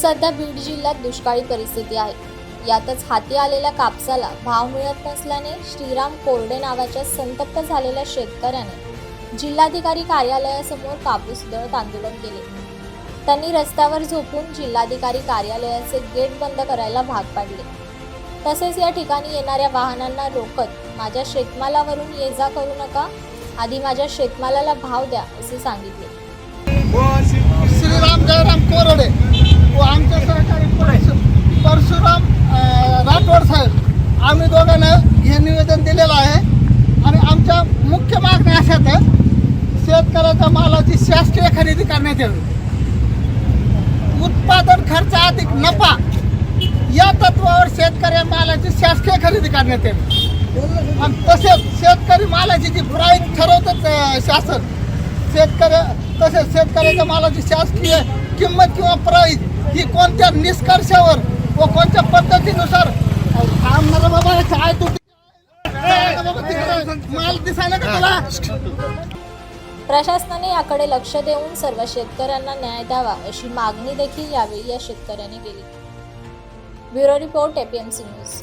सध्या बीड जिल्ह्यात दुष्काळी परिस्थिती आहे. यातच हाती आलेल्या कापसाला भाव मिळत नसल्याने श्रीराम कोरडे नावाच्या संतप्त झालेल्या शेतकऱ्याने जिल्हाधिकारी कार्यालयासमोर कापूस दळत आंदोलन केले. त्यांनी रस्त्यावर झोपून जिल्हाधिकारी कार्यालयाचे गेट बंद करायला भाग पाडले. तसेच या ठिकाणी येणाऱ्या वाहनांना रोकत माझ्या शेतमालावरून ये जा करू नका आधी माझ्या शेतमालाला भाव द्या असे सांगितले. श्रीराम जयराम कोरडे. व आमचे सहकारी परशु- परशुराम राठोड साहेब आम्ही दोघांना हे निवेदन दिलेलं आहे. आणि आमच्या मुख्य मागण्या अशा आहेत शेतकऱ्याच्या मालाची शासकीय खरेदी करण्यात यावी. उत्पादन खर्च अधिक नफा या तत्वावर शेतकऱ्या मालाची शासकीय खरेदी करण्यात यावी. आणि तसेच शेतकरी मालाची जी प्राईस ठरवतात शासन शेतकऱ्या तसेच शेतकऱ्याच्या मालाची शासकीय किंमत किंवा प्राईस ही कोणत्या निष्कर्षावर व कोणत्या पद्धतीनुसार थांबणारा बाबा काय तुटी माल दिसायला का तुला? प्रशासनाने याकडे लक्ष देऊन सर्व शेतकऱ्यांना न्याय द्यावा अशी मागणी देखील यावेळी या शेतकऱ्याने केली. Bureau report APMC news